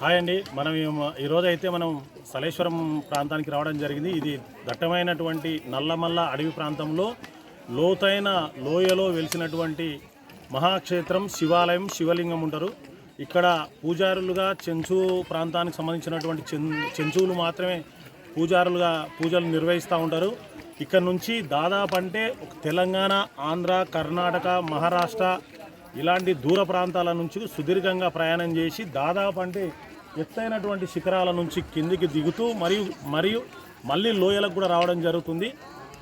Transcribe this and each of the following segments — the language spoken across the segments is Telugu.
హాయ్ అండి. మనం ఈరోజు అయితే మనం సలేశ్వరం ప్రాంతానికి రావడం జరిగింది. ఇది దట్టమైనటువంటి నల్లమల్ల అడవి ప్రాంతంలో లోతైన లోయలో వెలిసినటువంటి మహాక్షేత్రం శివాలయం శివలింగం ఉంటారు. ఇక్కడ పూజారులుగా చెంచు ప్రాంతానికి సంబంధించినటువంటి చెంచువులు మాత్రమే పూజారులుగా పూజలు నిర్వహిస్తూ ఉంటారు. ఇక్కడ నుంచి దాదాపు అంటే తెలంగాణ ఆంధ్ర కర్ణాటక మహారాష్ట్ర ఇలాంటి దూర ప్రాంతాల నుంచి సుదీర్ఘంగా ప్రయాణం చేసి దాదాపు అంటే ఎత్తైనటువంటి శిఖరాల నుంచి కిందికి దిగుతూ మరియు మరియు మళ్ళీ లోయలకు కూడా రావడం జరుగుతుంది.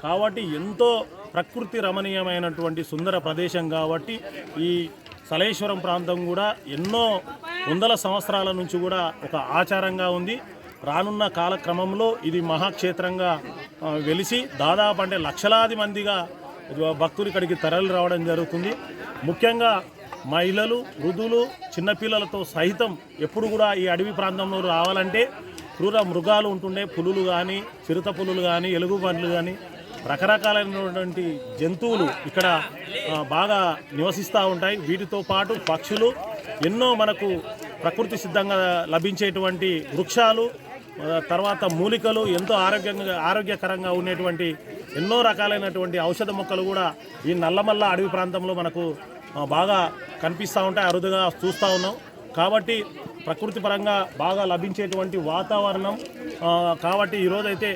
కాబట్టి ఎంతో ప్రకృతి రమణీయమైనటువంటి సుందర ప్రదేశం కాబట్టి ఈ సలేశ్వరం ప్రాంతం కూడా ఎన్నో వందల సంవత్సరాల నుంచి కూడా ఒక ఆచారంగా ఉంది. రానున్న కాలక్రమంలో ఇది మహాక్షేత్రంగా వెలిసి దాదాపు అంటే లక్షలాది మందిగా భక్తులు ఇక్కడికి తరలి రావడం జరుగుతుంది. ముఖ్యంగా మహిళలు వృద్ధులు చిన్నపిల్లలతో సహితం ఎప్పుడు కూడా ఈ అడవి ప్రాంతంలో రావాలంటే క్రూర మృగాలు ఉంటుండే. పులులు కానీ చిరుత పులులు కానీ ఎలుగు పండ్లు కానీ రకరకాలైనటువంటి జంతువులు ఇక్కడ బాగా నివసిస్తూ ఉంటాయి. వీటితో పాటు పక్షులు ఎన్నో మనకు ప్రకృతి సిద్ధంగా లభించేటువంటి వృక్షాలు తర్వాత మూలికలు ఎంతో ఆరోగ్యంగా ఆరోగ్యకరంగా ఉండేటువంటి ఎన్నో రకాలైనటువంటి ఔషధ మొక్కలు కూడా ఈ నల్లమల్ల అడవి ప్రాంతంలో మనకు బాగా కనిపిస్తూ ఉంటాయి అరుదుగా చూస్తూ ఉన్నాం. కాబట్టి ప్రకృతి పరంగా బాగా లభించేటువంటి వాతావరణం కాబట్టి ఈరోజైతే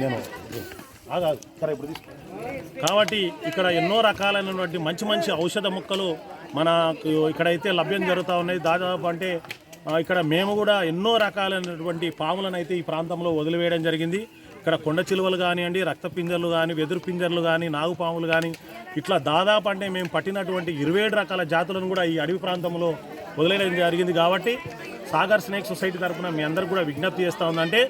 నేను సరే ఇప్పుడు కాబట్టి ఇక్కడ ఎన్నో రకాలైనటువంటి మంచి మంచి ఔషధ మొక్కలు మనకు ఇక్కడైతే లభ్యం జరుగుతూ ఉన్నాయి. దాదాపు అంటే ఇక్కడ మేము కూడా ఎన్నో రకాలైనటువంటి పాములను అయితే ఈ ప్రాంతంలో వదిలివేయడం జరిగింది. ఇక్కడ కొండ చిలువలు కానివ్వండి రక్త పింజర్లు కానీ వెదురు పింజర్లు కానీ నాగుపాములు కానీ ఇట్లా దాదాపు అంటే మేము పట్టినటువంటి ఇరవై ఏడు రకాల జాతులను కూడా ఈ అడవి ప్రాంతంలో వదిలేయడం జరిగింది కాబట్టి సాగర్ స్నేక్ సొసైటీ తరఫున మీ అందరు కూడా విజ్ఞప్తి చేస్తూ ఉందంటే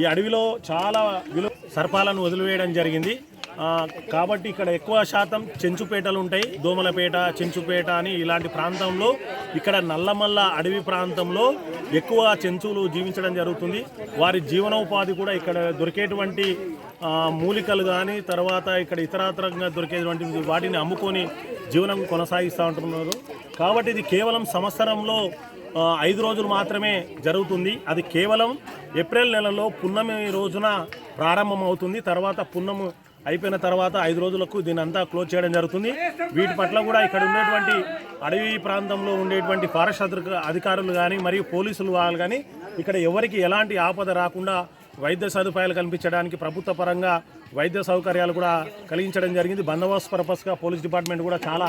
ఈ అడవిలో చాలా విలువ సర్పాలను వదిలివేయడం జరిగింది. కాబట్టి ఇక్కడ ఎక్కువ శాతం చెంచుపేటలు ఉంటాయి. దోమలపేట చెంచుపేట అని ఇలాంటి ప్రాంతంలో ఇక్కడ నల్లమల్ల అడవి ప్రాంతంలో ఎక్కువ చెంచులు జీవించడం జరుగుతుంది. వారి జీవనోపాధి కూడా ఇక్కడ దొరికేటువంటి మూలికలు కానీ తర్వాత ఇక్కడ ఇతరాతరంగా దొరికేటువంటి వాటిని అమ్ముకొని జీవనం కొనసాగిస్తూ ఉంటున్నారు. కాబట్టి ఇది కేవలం సంవత్సరంలో ఐదు రోజులు మాత్రమే జరుగుతుంది. అది కేవలం ఏప్రిల్ నెలలో పున్నమి రోజున ప్రారంభమవుతుంది. తర్వాత పున్నము అయిపోయిన తర్వాత ఐదు రోజులకు దీని అంతా క్లోజ్ చేయడం జరుగుతుంది. వీటి పట్ల కూడా ఇక్కడ ఉండేటువంటి అడవి ప్రాంతంలో ఉండేటువంటి ఫారెస్ట్ అధికారులు కానీ మరియు పోలీసులు వాళ్ళు కానీ ఇక్కడ ఎవరికి ఎలాంటి ఆపద రాకుండా వైద్య సదుపాయాలు కల్పించడానికి ప్రభుత్వ పరంగా వైద్య సౌకర్యాలు కూడా కలిగించడం జరిగింది. బందోబస్తు పర్పస్గా పోలీస్ డిపార్ట్మెంట్ కూడా చాలా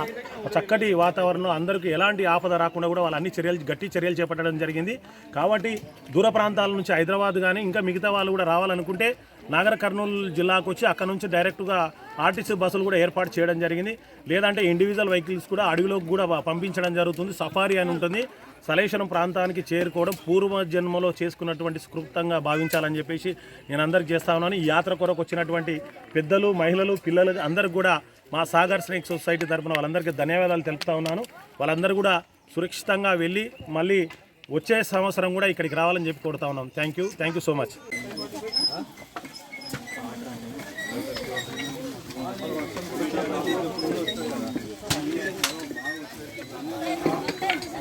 చక్కటి వాతావరణం అందరికీ ఎలాంటి ఆపద రాకుండా కూడా వాళ్ళు అన్ని చర్యలు గట్టి చర్యలు చేపట్టడం జరిగింది. కాబట్టి దూర ప్రాంతాల నుంచి హైదరాబాద్ కానీ ఇంకా మిగతా వాళ్ళు కూడా రావాలనుకుంటే నాగర్ కర్నూలు జిల్లాకు వచ్చి అక్కడ నుంచి డైరెక్ట్గా ఆర్టీసీ బస్సులు కూడా ఏర్పాటు చేయడం జరిగింది. లేదంటే ఇండివిజువల్ వెహికల్స్ కూడా అడవిలోకి కూడా పంపించడం జరుగుతుంది. సఫారీ అని ఉంటుంది. సలేశ్వరం ప్రాంతానికి చేరుకోవడం పూర్వ జన్మలో చేసుకున్నటువంటి స్కృప్తంగా భావించాలని చెప్పేసి నేను అందరికి చేస్తా ఉన్నాను. ఈ యాత్ర కొరకు వచ్చినటువంటి పెద్దలు మహిళలు పిల్లలు అందరికి కూడా మా సాగర్ స్నేక్ సొసైటీ తరపున వాళ్ళందరికీ ధన్యవాదాలు తెలుపుతా ఉన్నాను. వాళ్ళందరూ కూడా సురక్షితంగా వెళ్ళి మళ్ళీ వచ్చే సంవత్సరం కూడా ఇక్కడికి రావాలని చెప్పి కోరుతా ఉన్నాం. Thank you thank you so much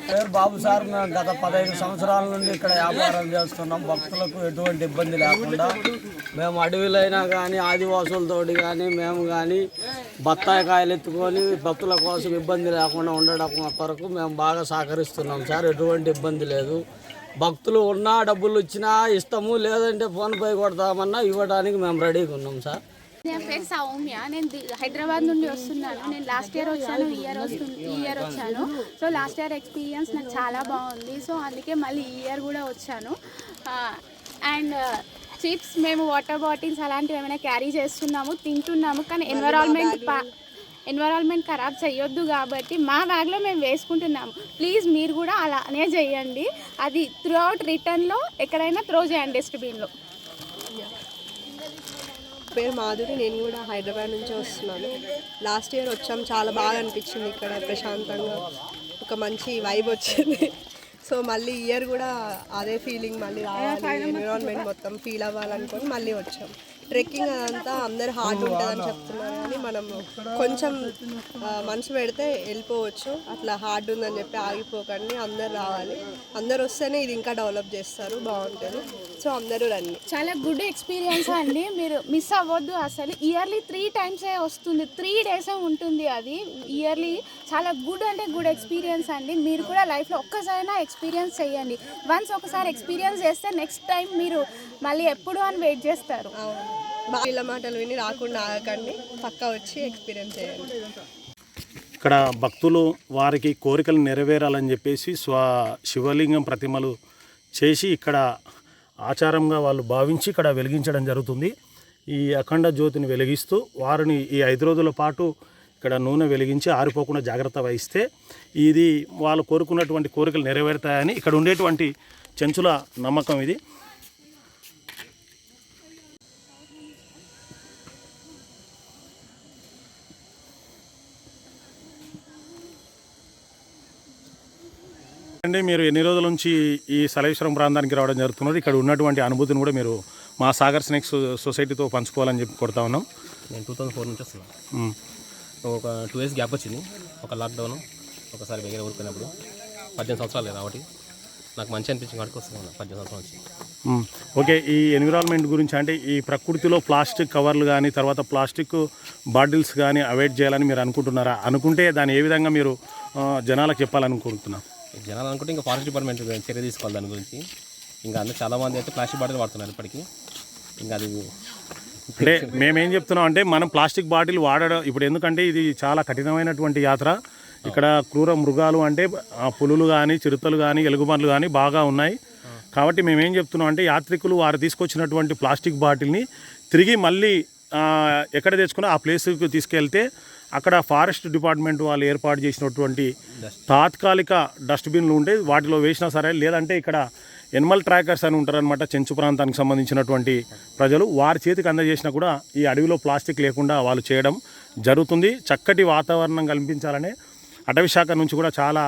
పేరు బాబు సార్ మేము గత పదహైదు సంవత్సరాల నుండి ఇక్కడ వ్యాపారం చేస్తున్నాం. భక్తులకు ఎటువంటి ఇబ్బంది లేకుండా మేము అడవిలైనా కానీ ఆదివాసులతోటి కానీ మేము కానీ బత్తాయి కాయలు ఎత్తుకొని భక్తుల కోసం ఇబ్బంది లేకుండా ఉండడం కొరకు మేము బాగా సహకరిస్తున్నాం సార్. ఎటువంటి ఇబ్బంది లేదు. భక్తులు ఉన్నా డబ్బులు ఇచ్చినా ఇస్తాము లేదంటే ఫోన్పే కొడతామన్నా ఇవ్వడానికి మేము రెడీగా ఉన్నాం సార్. నా పేరు సౌమ్య నేను హైదరాబాద్ నుండి వస్తున్నాను. నేను లాస్ట్ ఇయర్ వచ్చాను ఈ ఇయర్ వస్తుంది ఈ ఇయర్ వచ్చాను. సో లాస్ట్ ఇయర్ ఎక్స్పీరియన్స్ నాకు చాలా బాగుంది. సో అందుకే మళ్ళీ ఈ ఇయర్ కూడా వచ్చాను. అండ్ చిప్స్ uh, మేము వాటర్ బాటిల్స్ అలాంటివి ఏమైనా క్యారీ చేస్తున్నాము తింటున్నాము కానీ ఎన్విరాన్మెంట్ ఎన్విరాన్మెంట్ ఖరాబ్ చేయొద్దు కాబట్టి మా బ్యాగ్లో మేము వేసుకుంటున్నాము. ప్లీజ్ మీరు కూడా అలానే చేయండి అది త్రూ అవుట్ రిటర్న్లో ఎక్కడైనా త్రో చేయండి డస్ట్బిన్లో పేరు మాధురి నేను కూడా హైదరాబాద్ నుంచి వస్తున్నాను. లాస్ట్ ఇయర్ వచ్చాం చాలా బాగా అనిపించింది ఇక్కడ ప్రశాంతంగా. ఒక మంచి వైబ్ వచ్చింది. సో మళ్ళీ ఇయర్ కూడా అదే ఫీలింగ్ మళ్ళీ రావాలి ఎన్విరాన్మెంట్ మొత్తం ఫీల్ అవ్వాలనుకొని మళ్ళీ వచ్చాం. ట్రెక్కింగ్ అదంతా అందరు హార్డ్ ఉంటుందని చెప్తున్నారు కానీ మనం కొంచెం మనసు పెడితే వెళ్ళిపోవచ్చు. అట్లా హార్డ్ ఉందని చెప్పి ఆగిపోకండి అందరు రావాలి. అందరు వస్తేనే ఇది ఇంకా డెవలప్ చేస్తారు బాగుంటుంది. సో అందరూ రండి చాలా గుడ్ ఎక్స్పీరియన్స్ అండి. మీరు మిస్ అవ్వద్దు అసలు. ఇయర్లీ త్రీ టైమ్సే వస్తుంది. త్రీ డేసే ఉంటుంది అది. ఇయర్లీ చాలా గుడ్ అంటే గుడ్ ఎక్స్పీరియన్స్ అండి. మీరు కూడా లైఫ్లో ఒక్కసారైనా ఎక్స్పీరియన్స్ చేయండి. వన్స్ ఒకసారి ఎక్స్పీరియన్స్ చేస్తే నెక్స్ట్ టైం మీరు మళ్ళీ ఎప్పుడు అని వెయిట్ చేస్తారు. అవును. వీళ్ళ మాటలు విని రాకుండా ఆగకండి. పక్కా వచ్చి ఎక్స్పీరియన్స్ చేయండి. ఇక్కడ భక్తులు వారికి కోరికలు నెరవేరాలని చెప్పేసి స్వ శివలింగం ప్రతిమలు చేసి ఇక్కడ ఆచారంగా వాళ్ళు భావించి ఇక్కడ వెలిగించడం జరుగుతుంది. ఈ అఖండ జ్యోతిని వెలిగిస్తూ వారిని ఈ ఐదు రోజుల పాటు ఇక్కడ నూనె వెలిగించి ఆరిపోకుండా జాగ్రత్త వహిస్తే ఇది వాళ్ళు కోరుకున్నటువంటి కోరికలు నెరవేరుతాయని ఇక్కడ ఉండేటువంటి చెంచుల నమ్మకం ఇది. అంటే మీరు ఎన్ని రోజుల నుంచి ఈ సలేశ్వరం ప్రాంతానికి రావడం జరుగుతున్నది? ఇక్కడ ఉన్నటువంటి అనుభూతిని కూడా మీరు మా సాగర్ స్నేక్స్ సొసైటీతో పంచుకోవాలని చెప్పి కొడతా ఉన్నాం. నేను టూ థౌసండ్ ఫోర్ నుంచి వస్తున్నాను. ఒక టూ ఇయర్స్ గ్యాప్ వచ్చింది. ఒక లాక్డౌన్ ఒకసారి వేరే ఊరుకున్నప్పుడు పద్దెనిమిది సంవత్సరాలు లేదు కాబట్టి నాకు మంచి అనిపించింది కాబట్టి వస్తున్నాను పద్దెనిమిది సంవత్సరాల నుంచి. ఓకే ఈ ఎన్విరాన్మెంట్ గురించి అంటే ఈ ప్రకృతిలో ప్లాస్టిక్ కవర్లు కానీ తర్వాత ప్లాస్టిక్ బాటిల్స్ కానీ అవాయిడ్ చేయాలని మీరు అనుకుంటున్నారా? అనుకుంటే దాన్ని ఏ విధంగా మీరు జనాలకు చెప్పాలనుకుంటున్నారు జనాలు అనుకుంటే ఇంకా ఫారెస్ట్ డిపార్ట్మెంట్ చర్య తీసుకోవాలి దాని గురించి. ఇంకా అందరూ చాలామంది అయితే ప్లాస్టిక్ బాటిల్ వాడుతున్నారు ఇప్పటికీ. ఇంకా అది అంటే మేమేం చెప్తున్నాం అంటే మనం ప్లాస్టిక్ బాటిల్ వాడడం ఇప్పుడు ఎందుకంటే ఇది చాలా కఠినమైనటువంటి యాత్ర. ఇక్కడ క్రూర మృగాలు అంటే పులులు కానీ చిరుతలు కానీ ఎలుగుబండ్లు కానీ బాగా ఉన్నాయి. కాబట్టి మేమేం చెప్తున్నాం అంటే యాత్రికులు వారు తీసుకొచ్చినటువంటి ప్లాస్టిక్ బాటిల్ని తిరిగి మళ్ళీ ఎక్కడ తెచ్చుకున్నా ఆ ప్లేస్కి తీసుకెళ్తే అక్కడ ఫారెస్ట్ డిపార్ట్మెంట్ వాళ్ళు ఏర్పాటు చేసినటువంటి తాత్కాలిక డస్ట్బిన్లు ఉంటే వాటిలో వేసినా సరే లేదంటే ఇక్కడ ఎనిమల్ ట్రాకర్స్ అని ఉంటారనమాట చెంచు ప్రాంతానికి సంబంధించినటువంటి ప్రజలు. వారి చేతికి అందజేసినా కూడా ఈ అడవిలో ప్లాస్టిక్ లేకుండా వాళ్ళు చేయడం జరుగుతుంది. చక్కటి వాతావరణం కల్పించాలనే అటవీ శాఖ నుంచి కూడా చాలా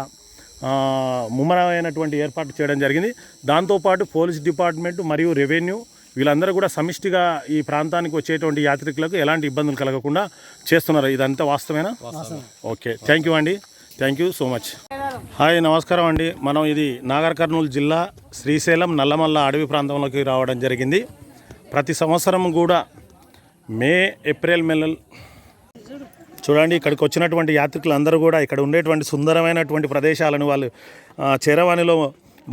ముమ్మరమైనటువంటి ఏర్పాటు చేయడం జరిగింది. దాంతోపాటు పోలీస్ డిపార్ట్మెంట్ మరియు రెవెన్యూ వీళ్ళందరూ కూడా సమిష్టిగా ఈ ప్రాంతానికి వచ్చేటువంటి యాత్రికులకు ఎలాంటి ఇబ్బందులు కలగకుండా చేస్తున్నారు. ఇదంతా వాస్తవేనా ఓకే. థ్యాంక్ యూ అండి. Thank you so much. Hi నమస్కారం అండి. మనం ఇది నాగర్ కర్నూలు జిల్లా శ్రీశైలం నల్లమల్ల అడవి ప్రాంతంలోకి రావడం జరిగింది. ప్రతి సంవత్సరం కూడా మే ఏప్రిల్ నెలలు చూడండి ఇక్కడికి వచ్చినటువంటి యాత్రికులు అందరూ కూడా ఇక్కడ ఉండేటువంటి సుందరమైనటువంటి ప్రదేశాలను వాళ్ళు చరవాణిలో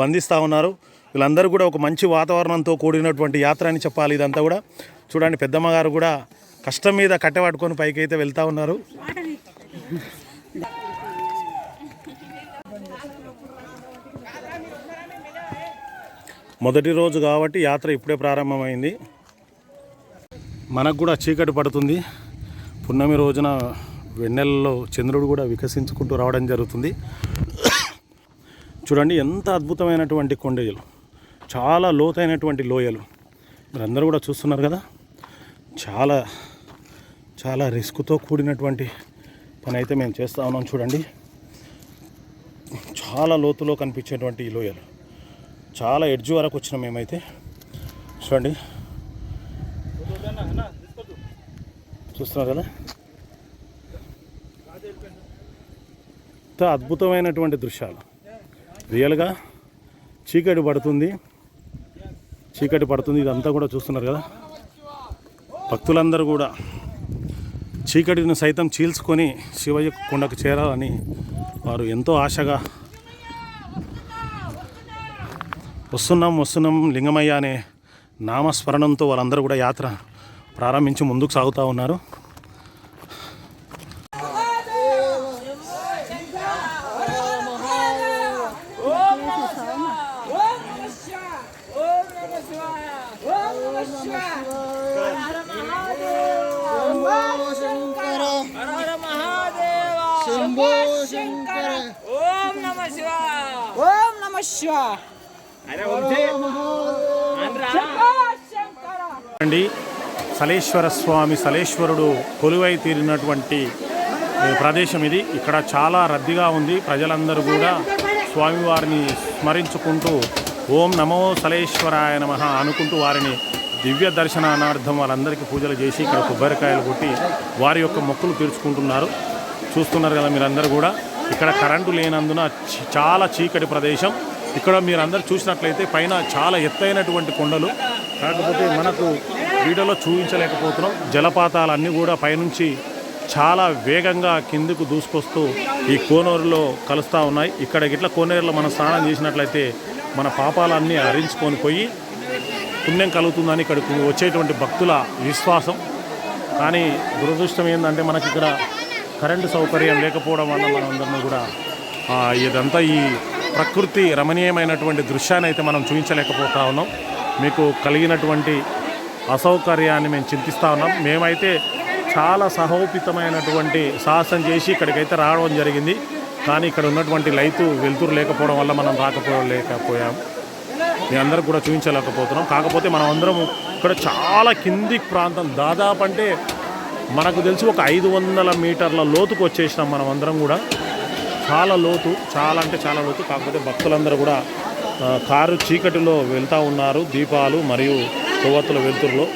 బంధిస్తూ ఉన్నారు. వీళ్ళందరూ కూడా ఒక మంచి వాతావరణంతో కూడినటువంటి యాత్ర అని చెప్పాలి ఇదంతా కూడా. చూడండి పెద్దమ్మగారు కూడా కష్టం మీద కట్టబట్టుకొని పైకి అయితే వెళ్తూ ఉన్నారు. మొదటి రోజు కాబట్టి యాత్ర ఇప్పుడే ప్రారంభమైంది. మనకు కూడా చీకటి పడుతుంది. పున్నమి రోజున వెన్నెలలో చంద్రుడు కూడా వికసించుకుంటూ రావడం జరుగుతుంది. చూడండి ఎంత అద్భుతమైనటువంటి కొండలు. చాలా లోతైనటువంటి లోయలు. మీరందరూ కూడా చూస్తున్నారు కదా? చాలా చాలా రిస్క్తో కూడినటువంటి పని అయితే మేము చేస్తూ ఉన్నాం చూడండి. చాలా లోతులో కనిపించేటువంటి ఈ లోయలు. చాలా ఎడ్జ్ వరకు వచ్చినాం మేమైతే చూడండి. చూస్తున్నారు కదా? అద్భుతమైనటువంటి దృశ్యాలు. రియల్గా చీకటి పడుతుంది. చీకటి పడుతుంది ఇదంతా కూడా చూస్తున్నారు కదా. భక్తులందరూ కూడా చీకటిని సైతం చీల్చుకొని శివయ్య కొండకు చేరాలని వారు ఎంతో ఆశగా వస్తున్నాం వస్తున్నాం లింగమయ్య అనే నామస్మరణంతో వాళ్ళందరూ కూడా యాత్ర ప్రారంభించి ముందుకు సాగుతూ ఉన్నారు. ఓం నమ శివాయ అండి సలేశ్వర స్వామి సలేశ్వరుడు కొలువై తీరినటువంటి ప్రదేశం ఇది. ఇక్కడ చాలా రద్దీగా ఉంది. ప్రజలందరూ కూడా స్వామివారిని స్మరించుకుంటూ ఓం నమో సలేశ్వరాయ నమ అనుకుంటూ వారిని దివ్య దర్శనార్థం వాళ్ళందరికీ పూజలు చేసి ఇక్కడ కొబ్బరికాయలు కొట్టి వారి యొక్క మొక్కులు తీర్చుకుంటున్నారు. చూస్తున్నారు కదా మీరందరూ కూడా. ఇక్కడ కరెంటు లేనందున చాలా చీకటి ప్రదేశం. ఇక్కడ మీరందరూ చూసినట్లయితే పైన చాలా ఎత్తైనటువంటి కొండలు. కాకపోతే మనకు వీడియోలో చూపించలేకపోతున్నాం. జలపాతాలన్నీ కూడా పైనుంచి చాలా వేగంగా కిందకు దూసుకొస్తూ ఈ కోనేరులో కలుస్తూ ఉన్నాయి. ఇక్కడ ఇట్లా కోనేరులో మనం స్నానం చేసినట్లయితే మన పాపాలన్నీ హరించుకొని పోయి పుణ్యం కలుగుతుందని ఇక్కడికి వచ్చేటువంటి భక్తుల విశ్వాసం. కానీ దురదృష్టం ఏంటంటే మనకి ఇక్కడ కరెంటు సౌకర్యం లేకపోవడం వల్ల మనందరం కూడా ఇదంతా ఈ ప్రకృతి రమణీయమైనటువంటి దృశ్యాన్ని అయితే మనం చూపించలేకపోతా ఉన్నాం. మీకు కలిగినటువంటి అసౌకర్యాన్ని మేము చింతిస్తూ ఉన్నాం. మేమైతే చాలా సహోపితమైనటువంటి సాహసం చేసి ఇక్కడికైతే రావడం జరిగింది. కానీ ఇక్కడ ఉన్నటువంటి లైటు వెలుతురు లేకపోవడం వల్ల మనం రాకపోలేకపోయాం. మీ అందరూ కూడా చూపించలేకపోతున్నాం. కాకపోతే మనం అందరం ఇక్కడ చాలా కింది ప్రాంతం. దాదాపు అంటే మనకు తెలిసి ఒక ఐదు వందల మీటర్ల లోతుకు వచ్చేసినాం మనం అందరం కూడా. చాలా లోతు చాలా అంటే చాలా లోతు. కాకపోతే భక్తులందరూ కూడా కారు చీకటిలో వెళ్తూ ఉన్నారు దీపాలు మరియు కొవ్వొత్తుల వెలుతురులో.